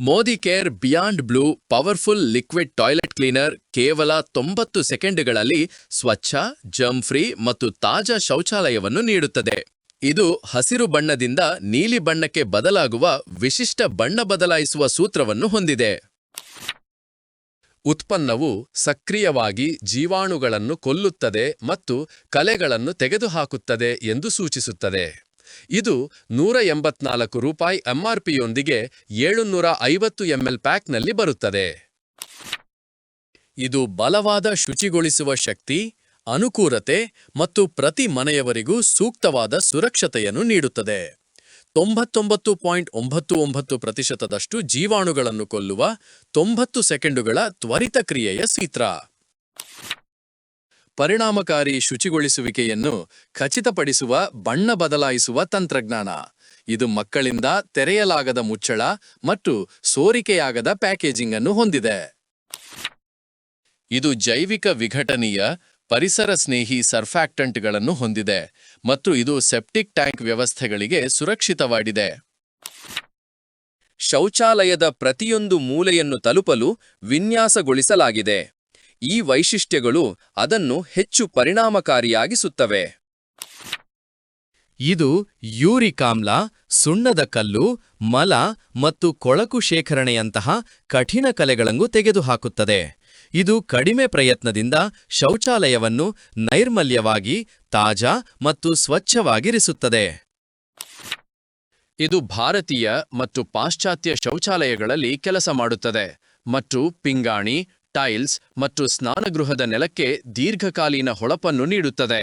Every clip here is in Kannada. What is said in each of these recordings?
Modi care beyond blue powerful liquid toilet cleaner ಕೇವಲ ತೊಂಬತ್ತು ಸೆಕೆಂಡ್ಗಳಲ್ಲಿ ಸ್ವಚ್ಛ ಜಮ್ ಫ್ರೀ ಮತ್ತು ತಾಜಾ ಶೌಚಾಲಯವನ್ನು ನೀಡುತ್ತದೆ. ಇದು ಹಸಿರು ಬಣ್ಣದಿಂದ ನೀಲಿ ಬಣ್ಣಕ್ಕೆ ಬದಲಾಗುವ ವಿಶಿಷ್ಟ ಬಣ್ಣ ಬದಲಾಯಿಸುವ ಸೂತ್ರವನ್ನು ಹೊಂದಿದೆ. ಉತ್ಪನ್ನವು ಸಕ್ರಿಯವಾಗಿ ಜೀವಾಣುಗಳನ್ನು ಕೊಲ್ಲುತ್ತದೆ ಮತ್ತು ಕಲೆಗಳನ್ನು ತೆಗೆದುಹಾಕುತ್ತದೆ ಎಂದು ಸೂಚಿಸುತ್ತದೆ. ಇದು ನೂರ ಎಂಬತ್ನಾಲ್ಕು ರೂಪಾಯಿ ಎಂಆರ್ಪಿಯೊಂದಿಗೆ ಏಳುನೂರ ಐವತ್ತು ಎಂಎಲ್ ಪ್ಯಾಕ್ನಲ್ಲಿ ಬರುತ್ತದೆ. ಇದು ಬಲವಾದ ಶುಚಿಗೊಳಿಸುವ ಶಕ್ತಿ, ಅನುಕೂಲತೆ ಮತ್ತು ಪ್ರತಿ ಮನೆಯವರಿಗೂ ಸೂಕ್ತವಾದ ಸುರಕ್ಷತೆಯನ್ನು ನೀಡುತ್ತದೆ. ತೊಂಬತ್ತೊಂಬತ್ತು ಪಾಯಿಂಟ್ ಒಂಬತ್ತು ಒಂಬತ್ತು ಪ್ರತಿಶತದಷ್ಟು ಜೀವಾಣುಗಳನ್ನು ಕೊಲ್ಲುವ ತೊಂಬತ್ತು ಸೆಕೆಂಡುಗಳ ತ್ವರಿತ ಕ್ರಿಯೆಯ ಸೀತ್ರ. ಪರಿಣಾಮಕಾರಿ ಶುಚಿಗೊಳಿಸುವಿಕೆಯನ್ನು ಖಚಿತಪಡಿಸುವ, ಬಣ್ಣ ಬದಲಾಯಿಸುವ ತಂತ್ರಜ್ಞಾನ. ಇದು ಮಕ್ಕಳಿಂದ ತೆರೆಯಲಾಗದ ಮುಚ್ಚಳ ಮತ್ತು ಸೋರಿಕೆಯಾಗದ ಪ್ಯಾಕೇಜಿಂಗ್ ಅನ್ನು ಹೊಂದಿದೆ. ಇದು ಜೈವಿಕ ವಿಘಟನೀಯ, ಪರಿಸರ ಸ್ನೇಹಿ ಸರ್ಫ್ಯಾಕ್ಟಂಟ್ಗಳನ್ನು ಹೊಂದಿದೆ ಮತ್ತು ಇದು ಸೆಪ್ಟಿಕ್ ಟ್ಯಾಂಕ್ ವ್ಯವಸ್ಥೆಗಳಿಗೆ ಸುರಕ್ಷಿತವಾಗಿದೆ. ಶೌಚಾಲಯದ ಪ್ರತಿಯೊಂದು ಮೂಲೆಯನ್ನು ತಲುಪಲು ವಿನ್ಯಾಸಗೊಳಿಸಲಾಗಿದೆ. ಈ ವೈಶಿಷ್ಟ್ಯಗಳು ಅದನ್ನು ಹೆಚ್ಚು ಪರಿಣಾಮಕಾರಿಯಾಗಿಸುತ್ತವೆ. ಇದು ಯೂರಿಕಾಮ್ಲ, ಸುಣ್ಣದ ಕಲ್ಲು, ಮಲ ಮತ್ತು ಕೊಳಕು ಶೇಖರಣೆಯಂತಹ ಕಠಿಣ ಕಲೆಗಳನ್ನು ತೆಗೆದುಹಾಕುತ್ತದೆ. ಇದು ಕಡಿಮೆ ಪ್ರಯತ್ನದಿಂದ ಶೌಚಾಲಯವನ್ನು ನೈರ್ಮಲ್ಯವಾಗಿ, ತಾಜಾ ಮತ್ತು ಸ್ವಚ್ಛವಾಗಿರಿಸುತ್ತದೆ. ಇದು ಭಾರತೀಯ ಮತ್ತು ಪಾಶ್ಚಾತ್ಯ ಶೌಚಾಲಯಗಳಲ್ಲಿ ಕೆಲಸ ಮಾಡುತ್ತದೆ ಮತ್ತು ಪಿಂಗಾಣಿ ಟೈಲ್ಸ್ ಮತ್ತು ಸ್ನಾನಗೃಹದ ನೆಲಕ್ಕೆ ದೀರ್ಘಕಾಲೀನ ಹೊಳಪನ್ನು ನೀಡುತ್ತದೆ.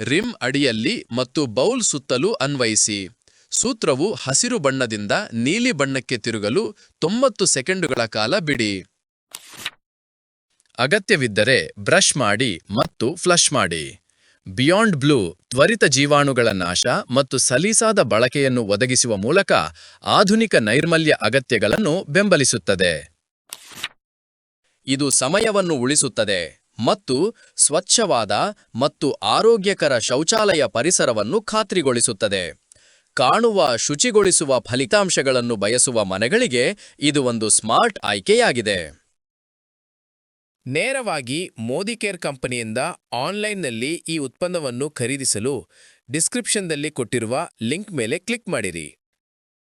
ರಿಮ್ ಅಡಿಯಲ್ಲಿ ಮತ್ತು ಬೌಲ್ ಸುತ್ತಲೂ ಅನ್ವಯಿಸಿ. ಸೂತ್ರವು ಹಸಿರು ಬಣ್ಣದಿಂದ ನೀಲಿ ಬಣ್ಣಕ್ಕೆ ತಿರುಗಲು ತೊಂಬತ್ತು ಸೆಕೆಂಡುಗಳ ಕಾಲ ಬಿಡಿ. ಅಗತ್ಯವಿದ್ದರೆ ಬ್ರಷ್ ಮಾಡಿ ಮತ್ತು ಫ್ಲಶ್ ಮಾಡಿ. ಬಿಯಾಂಡ್ ಬ್ಲೂ ತ್ವರಿತ ಜೀವಾಣುಗಳ ನಾಶ ಮತ್ತು ಸಲೀಸಾದ ಬಳಕೆಯನ್ನು ಒದಗಿಸುವ ಮೂಲಕ ಆಧುನಿಕ ನೈರ್ಮಲ್ಯ ಅಗತ್ಯಗಳನ್ನು ಬೆಂಬಲಿಸುತ್ತದೆ. ಇದು ಸಮಯವನ್ನು ಉಳಿಸುತ್ತದೆ ಮತ್ತು ಸ್ವಚ್ಛವಾದ ಮತ್ತು ಆರೋಗ್ಯಕರ ಶೌಚಾಲಯ ಪರಿಸರವನ್ನು ಖಾತ್ರಿಗೊಳಿಸುತ್ತದೆ. ಕಾಣುವ, ಶುಚಿಗೊಳಿಸುವ ಫಲಿತಾಂಶಗಳನ್ನು ಬಯಸುವ ಮನೆಗಳಿಗೆ ಇದು ಒಂದು ಸ್ಮಾರ್ಟ್ ಆಯ್ಕೆಯಾಗಿದೆ. ನೇರವಾಗಿ ಮೋದಿ ಕೇರ್ ಕಂಪನಿಯಿಂದ ಆನ್ಲೈನ್ನಲ್ಲಿ ಈ ಉತ್ಪನ್ನವನ್ನು ಖರೀದಿಸಲು ಡಿಸ್ಕ್ರಿಪ್ಷನ್ದಲ್ಲಿ ಕೊಟ್ಟಿರುವ ಲಿಂಕ್ ಮೇಲೆ ಕ್ಲಿಕ್ ಮಾಡಿರಿ.